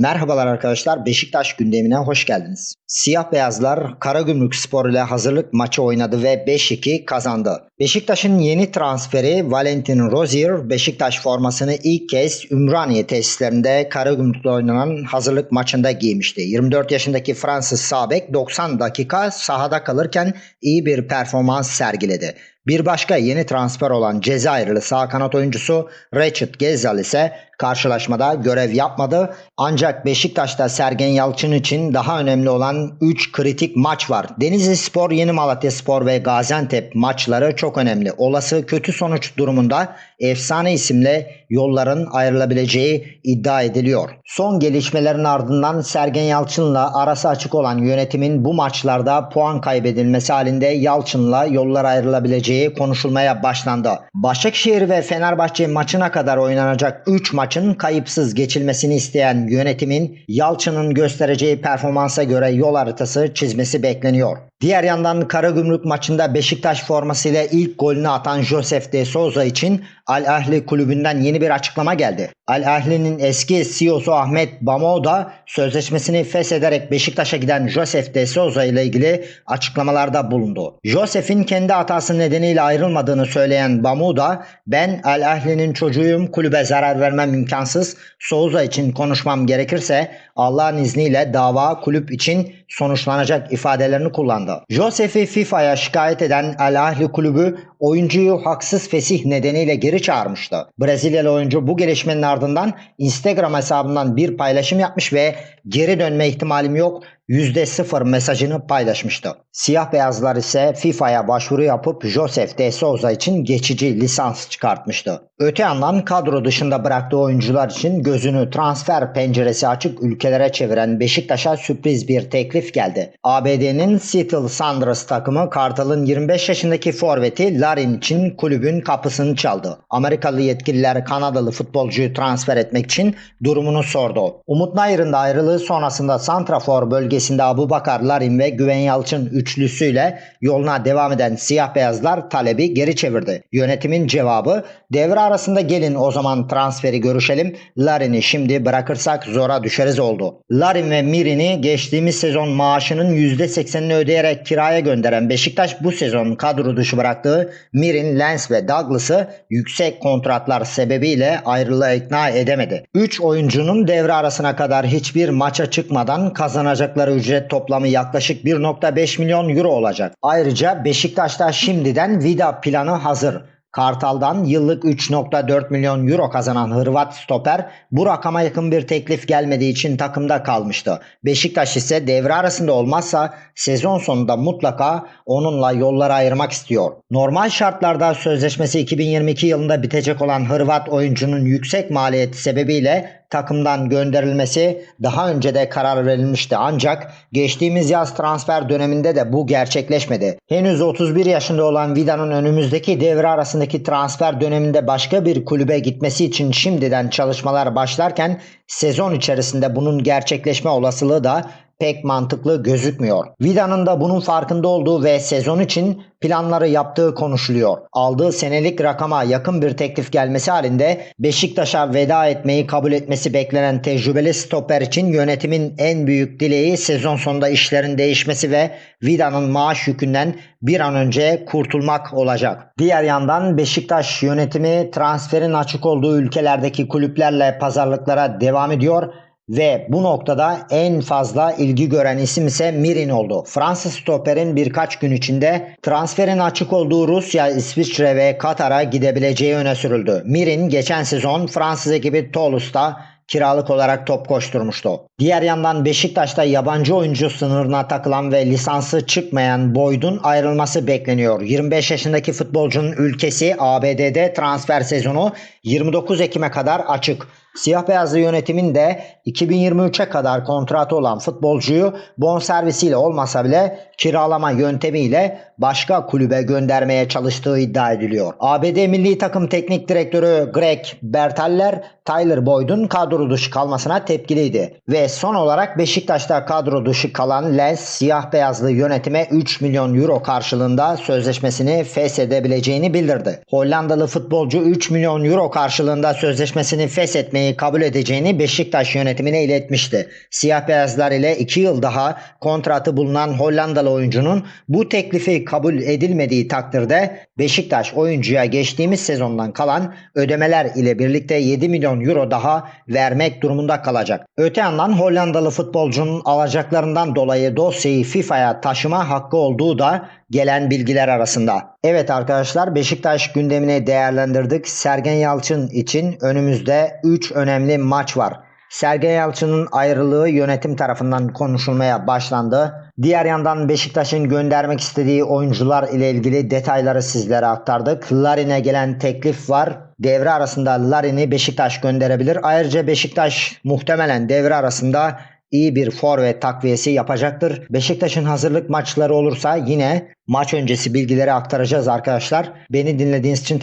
Merhabalar arkadaşlar. Beşiktaş gündemine hoş geldiniz. Siyah beyazlar Karagümrük Spor ile hazırlık maçı oynadı ve 5-2 kazandı. Beşiktaş'ın yeni transferi Valentin Rozier Beşiktaş formasını ilk kez Ümraniye tesislerinde Karagümrük'le oynanan hazırlık maçında giymişti. 24 yaşındaki Fransız Sabek 90 dakika sahada kalırken iyi bir performans sergiledi. Bir başka yeni transfer olan Cezayirli sağ kanat oyuncusu Richard Gezzal ise karşılaşmada görev yapmadı. Ancak Beşiktaş'ta Sergen Yalçın için daha önemli olan 3 kritik maç var. Denizli Spor, Yeni Malatya Spor ve Gaziantep maçları çok önemli. Olası kötü sonuç durumunda efsane isimle yolların ayrılabileceği iddia ediliyor. Son gelişmelerin ardından Sergen Yalçın'la arası açık olan yönetimin bu maçlarda puan kaybedilmesi halinde Yalçın'la yollar ayrılabileceği konuşulmaya başlandı. Başakşehir ve Fenerbahçe maçına kadar oynanacak 3 maçın kayıpsız geçilmesini isteyen yönetimin Yalçın'ın göstereceği performansa göre yol haritası çizmesi bekleniyor. Diğer yandan Karagümrük maçında Beşiktaş formasıyla ilk golünü atan Josef de Souza için Al Ahli kulübünden yeni bir açıklama geldi. Al Ahli'nin eski CEO'su Ahmet Bamo da sözleşmesini feshederek Beşiktaş'a giden Josef de Souza ile ilgili açıklamalarda bulundu. Josef'in kendi hatası nedeniyle ayrılmadığını söyleyen Bamo da ben Al Ahli'nin çocuğuyum kulübe zarar vermem imkansız. Souza için konuşmam gerekirse Allah'ın izniyle dava kulüp için sonuçlanacak ifadelerini kullandı. Josef'i FIFA'ya şikayet eden Al Ahli kulübü oyuncuyu haksız fesih nedeniyle geri çağırmıştı. Brezilyalı oyuncu bu gelişmenin Instagram hesabından bir paylaşım yapmış ve geri dönme ihtimalim yok %0 mesajını paylaşmıştı. Siyah beyazlar ise FIFA'ya başvuru yapıp Josef de Souza için geçici lisans çıkartmıştı. Öte yandan kadro dışında bıraktığı oyuncular için gözünü transfer penceresi açık ülkelere çeviren Beşiktaş'a sürpriz bir teklif geldi. ABD'nin Seattle Sounders takımı Kartal'ın 25 yaşındaki forveti Larin için kulübün kapısını çaldı. Amerikalı yetkililer Kanadalı futbolcuyu transfer etmek için durumunu sordu. Umut Nayır'ın da ayrılığı sonrasında Santrafor bölgesinde Abu Bakar, Larin ve Güven Yalçın üçlüsüyle yoluna devam eden siyah beyazlar talebi geri çevirdi. Yönetimin cevabı devre arasında gelin o zaman transferi görüşelim. Larin'i şimdi bırakırsak zora düşeriz oldu. Larin ve Mirin'i geçtiğimiz sezon maaşının %80'ini ödeyerek kiraya gönderen Beşiktaş bu sezon kadro dışı bıraktığı Mirin, Lens ve Douglas'ı yüksek kontratlar sebebiyle ayrılığa ikna edemedi. 3 oyuncunun devre arasına kadar hiçbir maça çıkmadan kazanacakları ücret toplamı yaklaşık 1.5 milyon euro olacak. Ayrıca Beşiktaş'ta şimdiden vida planı hazır. Kartal'dan yıllık 3.4 milyon euro kazanan Hırvat stoper bu rakama yakın bir teklif gelmediği için takımda kalmıştı. Beşiktaş ise devre arasında olmazsa sezon sonunda mutlaka onunla yolları ayırmak istiyor. Normal şartlarda sözleşmesi 2022 yılında bitecek olan Hırvat oyuncunun yüksek maliyeti sebebiyle takımdan gönderilmesi daha önce de karar verilmişti. Ancak geçtiğimiz yaz transfer döneminde de bu gerçekleşmedi. Henüz 31 yaşında olan Vida'nın önümüzdeki devre arasındaki transfer döneminde başka bir kulübe gitmesi için şimdiden çalışmalar başlarken sezon içerisinde bunun gerçekleşme olasılığı da pek mantıklı gözükmüyor. Vida'nın da bunun farkında olduğu ve sezon için planları yaptığı konuşuluyor. Aldığı senelik rakama yakın bir teklif gelmesi halinde Beşiktaş'a veda etmeyi kabul etmesi beklenen tecrübeli stoper için yönetimin en büyük dileği sezon sonunda işlerin değişmesi ve Vida'nın maaş yükünden bir an önce kurtulmak olacak. Diğer yandan Beşiktaş yönetimi transferin açık olduğu ülkelerdeki kulüplerle pazarlıklara devam ediyor ve bu noktada en fazla ilgi gören isim ise Mirin oldu. Fransız stoperin birkaç gün içinde transferin açık olduğu Rusya, İsviçre ve Katar'a gidebileceği öne sürüldü. Mirin geçen sezon Fransız ekibi Toulouse'da kiralık olarak top koşturmuştu. Diğer yandan Beşiktaş'ta yabancı oyuncu sınırına takılan ve lisansı çıkmayan Boyd'un ayrılması bekleniyor. 25 yaşındaki futbolcunun ülkesi ABD'de transfer sezonu 29 Ekim'e kadar açık. Siyah beyazlı yönetimin de 2023'e kadar kontratı olan futbolcuyu bonservisiyle olmasa bile kiralama yöntemiyle başka kulübe göndermeye çalıştığı iddia ediliyor. ABD milli takım teknik direktörü Greg Bertaller Tyler Boyd'un kadro dışı kalmasına tepkiliydi ve son olarak Beşiktaş'ta kadro dışı kalan Lens siyah beyazlı yönetime 3 milyon euro karşılığında sözleşmesini feshedebileceğini bildirdi. Hollandalı futbolcu 3 milyon euro karşılığında sözleşmesini feshetmeyi kabul edeceğini Beşiktaş yönetimine iletmişti. Siyah beyazlar ile 2 yıl daha kontratı bulunan Hollandalı oyuncunun bu teklifi kabul edilmediği takdirde Beşiktaş oyuncuya geçtiğimiz sezondan kalan ödemeler ile birlikte 7 milyon euro daha vermek durumunda kalacak. Öte yandan Hollandalı futbolcunun alacaklarından dolayı dosyayı FIFA'ya taşıma hakkı olduğu da gelen bilgiler arasında. Evet arkadaşlar Beşiktaş gündemini değerlendirdik. Sergen Yalçın için önümüzde 3 önemli maç var. Sergen Yalçın'ın ayrılığı yönetim tarafından konuşulmaya başlandı. Diğer yandan Beşiktaş'ın göndermek istediği oyuncular ile ilgili detayları sizlere aktardık. Larin'e gelen teklif var. Devre arasında Larin'i Beşiktaş gönderebilir. Ayrıca Beşiktaş muhtemelen devre arasında iyi bir forvet takviyesi yapacaktır. Beşiktaş'ın hazırlık maçları olursa yine maç öncesi bilgileri aktaracağız arkadaşlar. Beni dinlediğiniz için